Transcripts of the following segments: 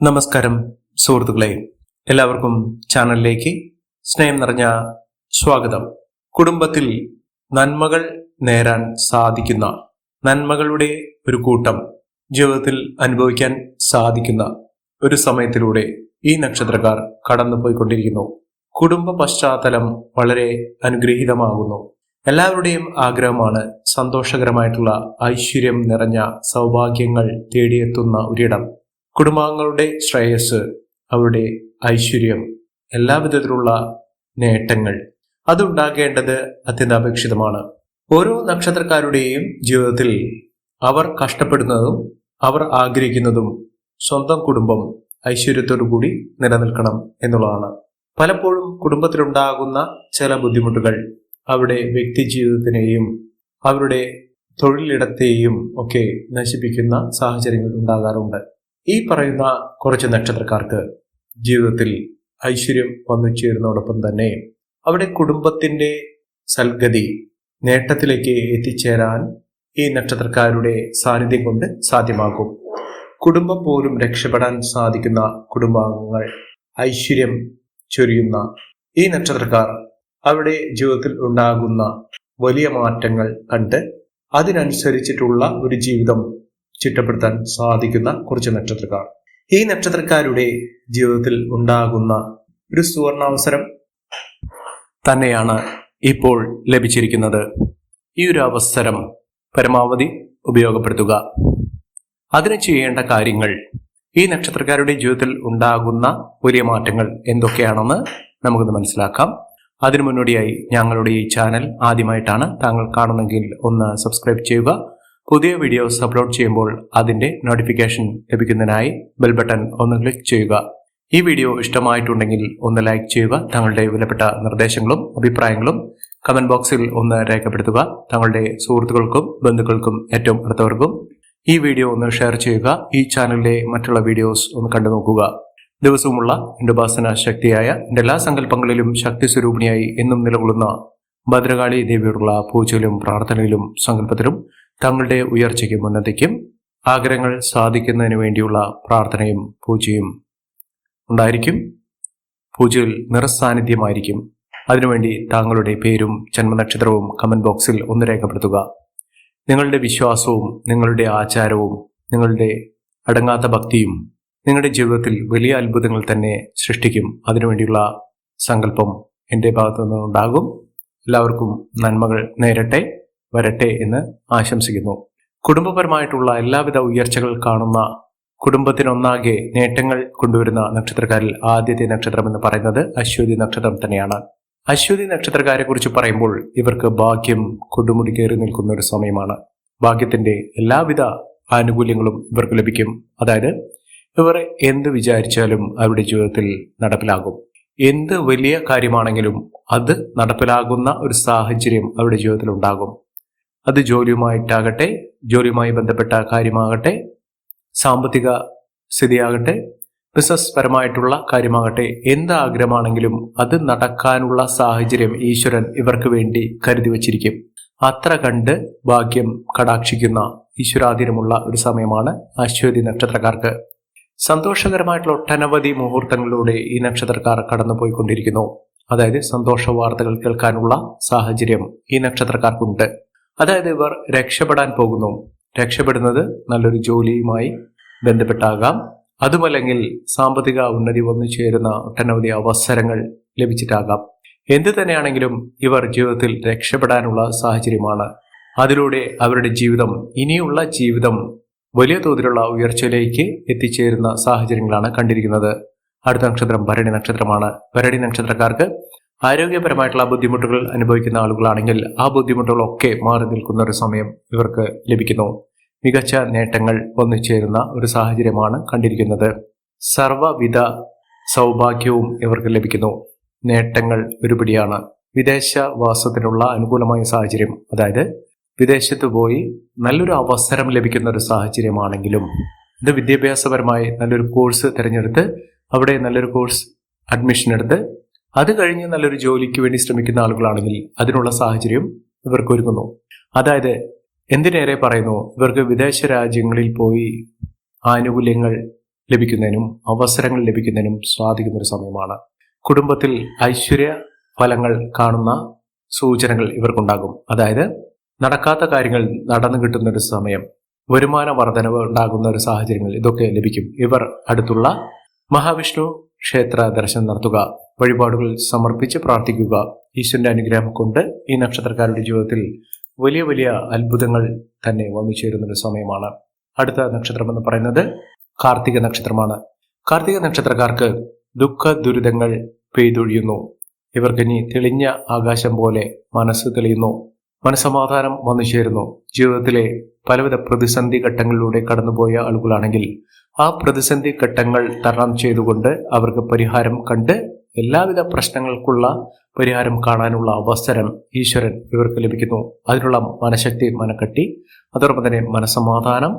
നമസ്കാരം സുഹൃത്തുക്കളെ. എല്ലാവർക്കും ചാനലിലേക്ക് സ്നേഹം നിറഞ്ഞ സ്വാഗതം. കുടുംബത്തിൽ നന്മകൾ നേരാൻ സാധിക്കുന്ന നന്മകളുടെ ഒരു കൂട്ടം ജീവിതത്തിൽ അനുഭവിക്കാൻ സാധിക്കുന്ന ഒരു സമയത്തിലൂടെ ഈ നക്ഷത്രക്കാർ കടന്നുപോയിക്കൊണ്ടിരിക്കുന്നു. കുടുംബ പശ്ചാത്തലം വളരെ അനുഗ്രഹീതമാകുന്നു. എല്ലാവരുടെയും ആഗ്രഹമാണ് സന്തോഷകരമായിട്ടുള്ള ഐശ്വര്യം നിറഞ്ഞ സൗഭാഗ്യങ്ങൾ തേടിയെത്തുന്ന ഒരിടം. കുടുംബാംഗങ്ങളുടെ ശ്രേയസ് അവരുടെ ഐശ്വര്യം എല്ലാവിധത്തിലുള്ള നേട്ടങ്ങൾ. അതുണ്ടാകേണ്ടത് അത്യന്താപേക്ഷിതമാണ്. ഓരോ നക്ഷത്രക്കാരുടെയും ജീവിതത്തിൽ അവർ കഷ്ടപ്പെടുന്നതും അവർ ആഗ്രഹിക്കുന്നതും സ്വന്തം കുടുംബം ഐശ്വര്യത്തോടു കൂടി നിലനിൽക്കണം എന്നുള്ളതാണ്. പലപ്പോഴും കുടുംബത്തിലുണ്ടാകുന്ന ചില ബുദ്ധിമുട്ടുകൾ അവരുടെ വ്യക്തി ജീവിതത്തിനെയും അവരുടെ തൊഴിലിടത്തെയും ഒക്കെ നശിപ്പിക്കുന്ന സാഹചര്യങ്ങൾ ഉണ്ടാകാറുണ്ട്. ഈ പറയുന്ന കുറച്ച് നക്ഷത്രക്കാർക്ക് ജീവിതത്തിൽ ഐശ്വര്യം വന്നു ചേരുന്നതോടൊപ്പം തന്നെ അവിടെ കുടുംബത്തിന്റെ സൽഗതി നേട്ടത്തിലേക്ക് എത്തിച്ചേരാൻ ഈ നക്ഷത്രക്കാരുടെ സാന്നിധ്യം കൊണ്ട് സാധ്യമാകും. കുടുംബം പോലും രക്ഷപ്പെടാൻ സാധിക്കുന്ന കുടുംബാംഗങ്ങൾ ഐശ്വര്യം ചൊരിയുന്ന ഈ നക്ഷത്രക്കാർ അവരുടെ ജീവിതത്തിൽ ഉണ്ടാകുന്ന വലിയ മാറ്റങ്ങൾ കണ്ട് അതിനനുസരിച്ചിട്ടുള്ള ഒരു ജീവിതം ചിട്ടപ്പെടുത്താൻ സാധിക്കുന്ന കുറച്ച് നക്ഷത്രക്കാർ. ഈ നക്ഷത്രക്കാരുടെ ജീവിതത്തിൽ ഉണ്ടാകുന്ന ഒരു സുവർണാവസരം തന്നെയാണ് ഇപ്പോൾ ലഭിച്ചിരിക്കുന്നത്. ഈ ഒരു അവസരം പരമാവധി ഉപയോഗപ്പെടുത്തുക. അതിന് ചെയ്യേണ്ട കാര്യങ്ങൾ ഈ നക്ഷത്രക്കാരുടെ ജീവിതത്തിൽ ഉണ്ടാകുന്ന വലിയ മാറ്റങ്ങൾ എന്തൊക്കെയാണെന്ന് നമുക്കൊന്ന് മനസ്സിലാക്കാം. അതിനു മുന്നോടിയായി ഞങ്ങളുടെ ഈ ചാനൽ ആദ്യമായിട്ടാണ് താങ്കൾ കാണുന്നെങ്കിൽ ഒന്ന് സബ്സ്ക്രൈബ് ചെയ്യുക. പുതിയ വീഡിയോസ് അപ്ലോഡ് ചെയ്യുമ്പോൾ അതിന്റെ നോട്ടിഫിക്കേഷൻ ലഭിക്കുന്നതിനായി ബെൽ ബട്ടൺ ഒന്ന് ക്ലിക്ക് ചെയ്യുക. ഈ വീഡിയോ ഇഷ്ടമായിട്ടുണ്ടെങ്കിൽ ഒന്ന് ലൈക്ക് ചെയ്യുക. തങ്ങളുടെ വിലപ്പെട്ട നിർദ്ദേശങ്ങളും അഭിപ്രായങ്ങളും കമന്റ് ബോക്സിൽ ഒന്ന് രേഖപ്പെടുത്തുക. തങ്ങളുടെ സുഹൃത്തുക്കൾക്കും ബന്ധുക്കൾക്കും ഏറ്റവും അടുത്തവർക്കും ഈ വീഡിയോ ഒന്ന് ഷെയർ ചെയ്യുക. ഈ ചാനലിലെ മറ്റുള്ള വീഡിയോസ് ഒന്ന് കണ്ടു നോക്കുക. ദിവസവുമുള്ള എന്റെ ഉപാസന ശക്തിയായ എന്റെ എല്ലാ സങ്കല്പങ്ങളിലും ശക്തി സ്വരൂപിണിയായി എന്നും നിലകൊള്ളുന്ന ഭദ്രകാളി ദേവിയോടുള്ള പൂജയിലും പ്രാർത്ഥനയിലും സങ്കല്പത്തിലും തങ്ങളുടെ ഉയർച്ചയ്ക്കും ഉന്നതിക്കും ആഗ്രഹങ്ങൾ സാധിക്കുന്നതിന് വേണ്ടിയുള്ള പ്രാർത്ഥനയും പൂജയും ഉണ്ടായിരിക്കും. പൂജയിൽ നിറസാന്നിധ്യമായിരിക്കും. അതിനുവേണ്ടി താങ്കളുടെ പേരും ജന്മനക്ഷത്രവും കമന്റ് ബോക്സിൽ ഒന്ന് രേഖപ്പെടുത്തുക. നിങ്ങളുടെ വിശ്വാസവും നിങ്ങളുടെ ആചാരവും നിങ്ങളുടെ അടങ്ങാത്ത ഭക്തിയും നിങ്ങളുടെ ജീവിതത്തിൽ വലിയ അത്ഭുതങ്ങൾ തന്നെ സൃഷ്ടിക്കും. അതിനുവേണ്ടിയുള്ള സങ്കല്പം എന്റെ ഭാഗത്തു നിന്നുണ്ടാകും എല്ലാവർക്കും നന്മകൾ നേരട്ടെ. വരട്ടെ എന്ന് ആശംസിക്കുന്നു. കുടുംബപരമായിട്ടുള്ള എല്ലാവിധ ഉയർച്ചകൾ കാണുന്ന കുടുംബത്തിനൊന്നാകെ നേട്ടങ്ങൾ കൊണ്ടുവരുന്ന നക്ഷത്രക്കാരിൽ ആദ്യത്തെ നക്ഷത്രം എന്ന് പറയുന്നത് അശ്വതി നക്ഷത്രം തന്നെയാണ്. അശ്വതി നക്ഷത്രക്കാരെ കുറിച്ച് പറയുമ്പോൾ ഇവർക്ക് ഭാഗ്യം കൊടുമുടി കയറി നിൽക്കുന്ന ഒരു സമയമാണ്. ഭാഗ്യത്തിന്റെ എല്ലാവിധ ആനുകൂല്യങ്ങളും ഇവർക്ക് ലഭിക്കും. അതായത് ഇവർ എന്ത് വിചാരിച്ചാലും അവരുടെ ജീവിതത്തിൽ നടപ്പിലാകും. എന്ത് വലിയ കാര്യമാണെങ്കിലും അത് നടപ്പിലാകുന്ന ഒരു സാഹചര്യം അവരുടെ ജീവിതത്തിൽ ഉണ്ടാകും. അത് ജോലിയുമായിട്ടാകട്ടെ ജോലിയുമായി ബന്ധപ്പെട്ട കാര്യമാകട്ടെ സാമ്പത്തിക സ്ഥിതിയാകട്ടെ ബിസിനസ് പരമായിട്ടുള്ള കാര്യമാകട്ടെ എന്ത് ആഗ്രഹമാണെങ്കിലും അത് നടക്കാനുള്ള സാഹചര്യം ഈശ്വരൻ ഇവർക്ക് വേണ്ടി കരുതി വച്ചിരിക്കും. അത്ര കണ്ട് ഭാഗ്യം കടാക്ഷിക്കുന്ന ഈശ്വരാധീനമുള്ള ഒരു സമയമാണ് അശ്വതി നക്ഷത്രക്കാർക്ക്. സന്തോഷകരമായിട്ടുള്ള ഒട്ടനവധി മുഹൂർത്തങ്ങളിലൂടെ ഈ നക്ഷത്രക്കാർ കടന്നുപോയിക്കൊണ്ടിരിക്കുന്നു. അതായത് സന്തോഷ വാർത്തകൾ കേൾക്കാനുള്ള സാഹചര്യം ഈ നക്ഷത്രക്കാർക്കുണ്ട്. അതായത് ഇവർ രക്ഷപ്പെടാൻ പോകുന്നു. രക്ഷപ്പെടുന്നത് നല്ലൊരു ജോലിയുമായി ബന്ധപ്പെട്ടാകാം. അതുമല്ലെങ്കിൽ സാമ്പത്തിക ഉന്നതി വന്നു ചേരുന്ന ഒട്ടനവധി അവസരങ്ങൾ ലഭിച്ചിട്ടാകാം. എന്തു തന്നെയാണെങ്കിലും ഇവർ ജീവിതത്തിൽ രക്ഷപ്പെടാനുള്ള സാഹചര്യമാണ്. അതിലൂടെ അവരുടെ ജീവിതം ഇനിയുള്ള ജീവിതം വലിയ തോതിലുള്ള ഉയർച്ചയിലേക്ക് എത്തിച്ചേരുന്ന സാഹചര്യങ്ങളാണ് കണ്ടിരിക്കുന്നത്. അടുത്ത നക്ഷത്രം ഭരണി നക്ഷത്രമാണ്. ഭരണി നക്ഷത്രക്കാർക്ക് ആരോഗ്യപരമായിട്ടുള്ള ബുദ്ധിമുട്ടുകൾ അനുഭവിക്കുന്ന ആളുകളാണെങ്കിൽ ആ ബുദ്ധിമുട്ടുകളൊക്കെ മാറി നിൽക്കുന്ന ഒരു സമയം ഇവർക്ക് ലഭിക്കുന്നു. മികച്ച നേട്ടങ്ങൾ ഒന്നിച്ചേരുന്ന ഒരു സാഹചര്യമാണ് കണ്ടിരിക്കുന്നത്. സർവവിധ സൗഭാഗ്യവും ഇവർക്ക് ലഭിക്കുന്നു. നേട്ടങ്ങൾ ഒരുപിടിയാണ്. വിദേശവാസത്തിനുള്ള അനുകൂലമായ സാഹചര്യം അതായത് വിദേശത്ത് പോയി നല്ലൊരു അവസരം ലഭിക്കുന്ന ഒരു സാഹചര്യമാണെങ്കിലും ഇത് വിദ്യാഭ്യാസപരമായി നല്ലൊരു കോഴ്സ് തിരഞ്ഞെടുത്ത് അവിടെ നല്ലൊരു കോഴ്സ് അഡ്മിഷൻ എടുത്ത് അത് കഴിഞ്ഞ് നല്ലൊരു ജോലിക്ക് വേണ്ടി ശ്രമിക്കുന്ന ആളുകളാണെങ്കിൽ അതിനുള്ള സാഹചര്യം ഇവർക്ക് ഒരുങ്ങുന്നു. അതായത് എന്തിനേറെ പറയുന്നു ഇവർക്ക് വിദേശ രാജ്യങ്ങളിൽ പോയി ആനുകൂല്യങ്ങൾ ലഭിക്കുന്നതിനും അവസരങ്ങൾ ലഭിക്കുന്നതിനും സാധിക്കുന്ന ഒരു സമയമാണ്. കുടുംബത്തിൽ ഐശ്വര്യ ഫലങ്ങൾ കാണുന്ന സൂചനകൾ ഇവർക്കുണ്ടാകും. അതായത് നടക്കാത്ത കാര്യങ്ങൾ നടന്നു കിട്ടുന്ന ഒരു സമയം വരുമാന വർധനവ് ഉണ്ടാകുന്ന ഒരു സാഹചര്യങ്ങൾ ഇതൊക്കെ ലഭിക്കും. ഇവർ അടുത്തുള്ള മഹാവിഷ്ണു ക്ഷേത്ര ദർശനം നടത്തുക. വഴിപാടുകൾ സമർപ്പിച്ച് പ്രാർത്ഥിക്കുക. ഈശ്വരന്റെ അനുഗ്രഹം കൊണ്ട് ഈ നക്ഷത്രക്കാരുടെ ജീവിതത്തിൽ വലിയ വലിയ അത്ഭുതങ്ങൾ തന്നെ വന്നു ചേരുന്ന ഒരു സമയമാണ്. അടുത്ത നക്ഷത്രം എന്ന് പറയുന്നത് കാർത്തിക നക്ഷത്രമാണ്. കാർത്തിക നക്ഷത്രക്കാർക്ക് ദുഃഖ ദുരിതങ്ങൾ പെയ്തൊഴിയുന്നു. ഇവർക്കിനി തെളിഞ്ഞ ആകാശം പോലെ മനസ്സ് തെളിയുന്നു. മനസമാധാനം വന്നു ചേരുന്നു. ജീവിതത്തിലെ പലവിധ പ്രതിസന്ധി ഘട്ടങ്ങളിലൂടെ കടന്നുപോയ ആളുകളാണെങ്കിൽ ആ പ്രതിസന്ധി ഘട്ടങ്ങൾ തരണം ചെയ്തുകൊണ്ട് അവർക്ക് പരിഹാരം കണ്ട് എല്ലാവിധ പ്രശ്നങ്ങൾക്കുള്ള പരിഹാരം കാണാനുള്ള അവസരം ഈശ്വരൻ ഇവർക്ക് ലഭിക്കുന്നു. അതിനുള്ള മനഃശക്തി മനക്കട്ടി. അതോടൊപ്പം തന്നെ മനസമാധാനം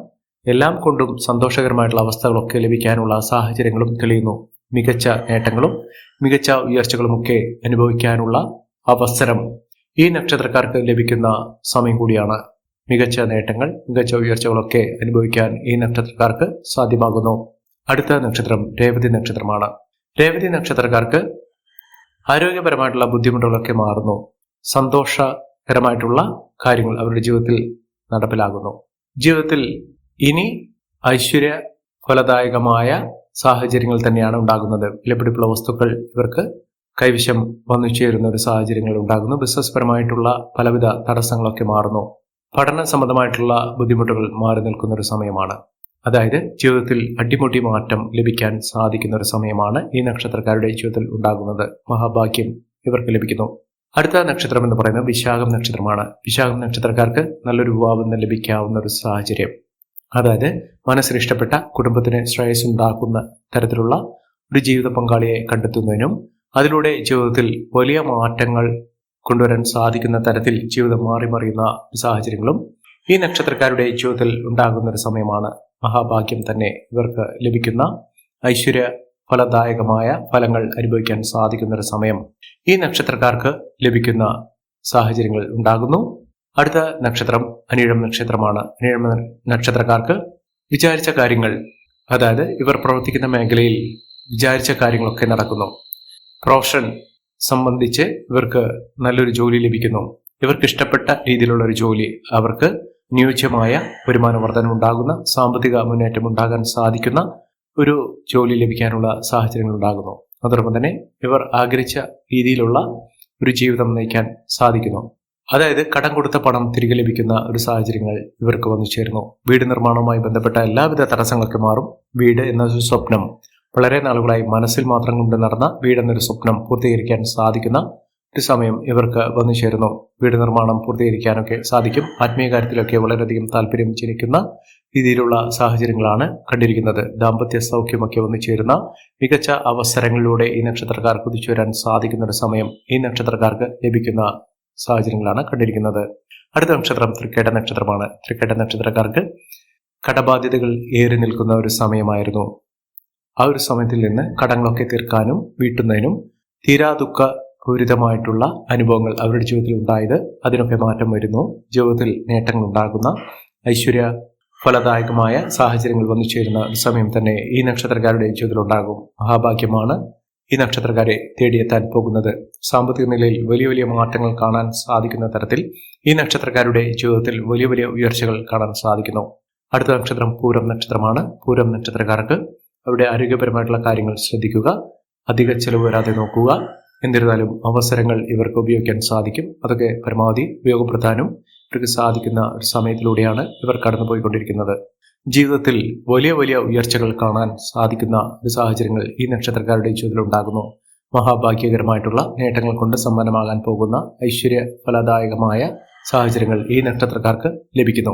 എല്ലാം കൊണ്ടും സന്തോഷകരമായിട്ടുള്ള അവസ്ഥകളൊക്കെ ലഭിക്കാനുള്ള സാഹചര്യങ്ങളും തെളിയുന്നു. മികച്ച നേട്ടങ്ങളും മികച്ച ഉയർച്ചകളുമൊക്കെ അനുഭവിക്കാനുള്ള അവസരം ഈ നക്ഷത്രക്കാർക്ക് ലഭിക്കുന്ന സമയം കൂടിയാണ്. മികച്ച നേട്ടങ്ങൾ മികച്ച ഉയർച്ചകളൊക്കെ അനുഭവിക്കാൻ ഈ നക്ഷത്രക്കാർക്ക് സാധ്യമാകുന്നു. അടുത്ത നക്ഷത്രം രേവതി നക്ഷത്രമാണ്. രേവതി നക്ഷത്രക്കാർക്ക് ആരോഗ്യപരമായിട്ടുള്ള ബുദ്ധിമുട്ടുകളൊക്കെ മാറുന്നു. സന്തോഷകരമായിട്ടുള്ള കാര്യങ്ങൾ അവരുടെ ജീവിതത്തിൽ നടപ്പിലാകുന്നു. ജീവിതത്തിൽ ഇനി ഐശ്വര്യ ഫലദായകമായ സാഹചര്യങ്ങൾ തന്നെയാണ് ഉണ്ടാകുന്നത്. വിലപിടിപ്പുള്ള വസ്തുക്കൾ ഇവർക്ക് കൈവശം വന്നു ചേരുന്ന ഒരു സാഹചര്യങ്ങൾ ഉണ്ടാകുന്നു. ബിസിനസ് പരമായിട്ടുള്ള പലവിധ തടസ്സങ്ങളൊക്കെ മാറുന്നു. പഠന സംബന്ധമായിട്ടുള്ള ബുദ്ധിമുട്ടുകൾ മാറി നിൽക്കുന്ന ഒരു സമയമാണ്. അതായത് ജീവിതത്തിൽ അടിമുടി മാറ്റം ലഭിക്കാൻ സാധിക്കുന്ന ഒരു സമയമാണ് ഈ നക്ഷത്രക്കാരുടെ ജീവിതത്തിൽ ഉണ്ടാകുന്നത്. മഹാഭാഗ്യം ഇവർക്ക് ലഭിക്കുന്നു. അടുത്ത നക്ഷത്രം എന്ന് പറയുന്നത് വിശാഖം നക്ഷത്രമാണ്. വിശാഖം നക്ഷത്രക്കാർക്ക് നല്ലൊരു വിവാഹം ലഭിക്കാവുന്ന ഒരു സാഹചര്യം. അതായത് മനസ്സിനിഷ്ടപ്പെട്ട കുടുംബത്തിന് ശ്രേയസ് ഉണ്ടാക്കുന്ന തരത്തിലുള്ള ഒരു ജീവിത പങ്കാളിയെ കണ്ടെത്തുന്നതിനും അതിലൂടെ ജീവിതത്തിൽ വലിയ മാറ്റങ്ങൾ കൊണ്ടുവരാൻ സാധിക്കുന്ന തരത്തിൽ ജീവിതം മാറി മറിയുന്ന സാഹചര്യങ്ങളും ഈ നക്ഷത്രക്കാരുടെ ജീവിതത്തിൽ ഉണ്ടാകുന്ന ഒരു സമയമാണ് മഹാഭാഗ്യം തന്നെ ഇവർക്ക് ലഭിക്കുന്ന ഐശ്വര്യ ഫലദായകമായ ഫലങ്ങൾ അനുഭവിക്കാൻ സാധിക്കുന്ന ഒരു സമയം ഈ നക്ഷത്രക്കാർക്ക് ലഭിക്കുന്ന സാഹചര്യങ്ങൾ ഉണ്ടാകുന്നു. അടുത്ത നക്ഷത്രം അനിഴം നക്ഷത്രമാണ്. അനിഴം നക്ഷത്രക്കാർക്ക് വിചാരിച്ച കാര്യങ്ങൾ അതായത് ഇവർ പ്രവർത്തിക്കുന്ന മേഖലയിൽ വിചാരിച്ച കാര്യങ്ങളൊക്കെ നടക്കുന്നു. പ്രൊഫഷൻ സംബന്ധിച്ച് ഇവർക്ക് നല്ലൊരു ജോലി ലഭിക്കുന്നു. ഇവർക്ക് ഇഷ്ടപ്പെട്ട രീതിയിലുള്ള ഒരു ജോലി അവർക്ക് അനുയോജ്യമായ വരുമാന വർധന ഉണ്ടാകുന്ന സാമ്പത്തിക മുന്നേറ്റം ഉണ്ടാകാൻ സാധിക്കുന്ന ഒരു ജോലി ലഭിക്കാനുള്ള സാഹചര്യങ്ങൾ ഉണ്ടാകുന്നു. അതോടൊപ്പം തന്നെ ഇവർ ആഗ്രഹിച്ച രീതിയിലുള്ള ഒരു ജീവിതം നയിക്കാൻ സാധിക്കുന്നു. അതായത് കടം കൊടുത്ത പണം തിരികെ ലഭിക്കുന്ന ഒരു സാഹചര്യങ്ങൾ ഇവർക്ക് വന്നു ചേരുന്നു. വീട് നിർമ്മാണവുമായി ബന്ധപ്പെട്ട എല്ലാവിധ തടസ്സങ്ങളൊക്കെ മാറും. വീട് എന്ന സ്വപ്നം വളരെ നാളുകളായി മനസ്സിൽ മാത്രം കൊണ്ട് നടന്ന വീടെന്നൊരു സ്വപ്നം പൂർത്തീകരിക്കാൻ സാധിക്കുന്ന ഒരു സമയം ഇവർക്ക് വന്നു ചേരുന്നു. വീട് നിർമ്മാണം പൂർത്തീകരിക്കാനൊക്കെ സാധിക്കും. ആത്മീയ കാര്യത്തിലൊക്കെ വളരെയധികം താല്പര്യം ജനിക്കുന്ന രീതിയിലുള്ള സാഹചര്യങ്ങളാണ് കണ്ടിരിക്കുന്നത്. ദാമ്പത്യ സൗഖ്യമൊക്കെ വന്നു ചേരുന്ന മികച്ച അവസരങ്ങളിലൂടെ ഈ നക്ഷത്രക്കാർ കുതിച്ചു വരാൻ സാധിക്കുന്ന ഒരു സമയം ഈ നക്ഷത്രക്കാർക്ക് ലഭിക്കുന്ന സാഹചര്യങ്ങളാണ് കണ്ടിരിക്കുന്നത്. അടുത്ത നക്ഷത്രം തൃക്കേട്ട നക്ഷത്രമാണ്. തൃക്കേട്ട നക്ഷത്രക്കാർക്ക് കടബാധ്യതകൾ ഏറി നിൽക്കുന്ന ഒരു സമയമായിരുന്നു. ആ ഒരു സമയത്തിൽ നിന്ന് കടങ്ങളൊക്കെ തീർക്കാനും വീട്ടുന്നതിനും തീരാ ദുഃഖ പൂരിതമായിട്ടുള്ള അനുഭവങ്ങൾ അവരുടെ ജീവിതത്തിൽ ഉണ്ടായത് അതിനൊക്കെ മാറ്റം വരുന്നു. ജീവിതത്തിൽ നേട്ടങ്ങൾ ഉണ്ടാകുന്ന ഐശ്വര്യ ഫലദായകമായ സാഹചര്യങ്ങൾ വന്നു ചേരുന്ന ഒരു സമയം തന്നെ ഈ നക്ഷത്രക്കാരുടെ ജീവിതത്തിൽ ഉണ്ടാകും. മഹാഭാഗ്യമാണ് ഈ നക്ഷത്രക്കാരെ തേടിയെത്താൻ പോകുന്നത്. സാമ്പത്തിക നിലയിൽ വലിയ വലിയ മാറ്റങ്ങൾ കാണാൻ സാധിക്കുന്ന തരത്തിൽ ഈ നക്ഷത്രക്കാരുടെ ജീവിതത്തിൽ വലിയ വലിയ ഉയർച്ചകൾ കാണാൻ സാധിക്കുന്നു. അടുത്ത നക്ഷത്രം പൂരം നക്ഷത്രമാണ്. പൂരം നക്ഷത്രക്കാർക്ക് അവരുടെ ആരോഗ്യപരമായിട്ടുള്ള കാര്യങ്ങൾ ശ്രദ്ധിക്കുക അധിക ചെലവ് വരാതെ നോക്കുക എന്നിരുന്നാലും അവസരങ്ങൾ ഇവർക്ക് ഉപയോഗിക്കാൻ സാധിക്കും. അതൊക്കെ പരമാവധി ഉപയോഗപ്പെടുത്താനും ഇവർക്ക് സാധിക്കുന്ന ഒരു സമയത്തിലൂടെയാണ് ഇവർ കടന്നുപോയിക്കൊണ്ടിരിക്കുന്നത്. ജീവിതത്തിൽ വലിയ വലിയ ഉയർച്ചകൾ കാണാൻ സാധിക്കുന്ന ഒരു സാഹചര്യങ്ങൾ ഈ നക്ഷത്രക്കാരുടെ ജീവിതത്തിൽ ഉണ്ടാകുന്നു. മഹാഭാഗ്യകരമായിട്ടുള്ള നേട്ടങ്ങൾ കൊണ്ട് സമ്പന്നമാകാൻ പോകുന്ന ഐശ്വര്യ ഫലദായകമായ സാഹചര്യങ്ങൾ ഈ നക്ഷത്രക്കാർക്ക് ലഭിക്കുന്നു.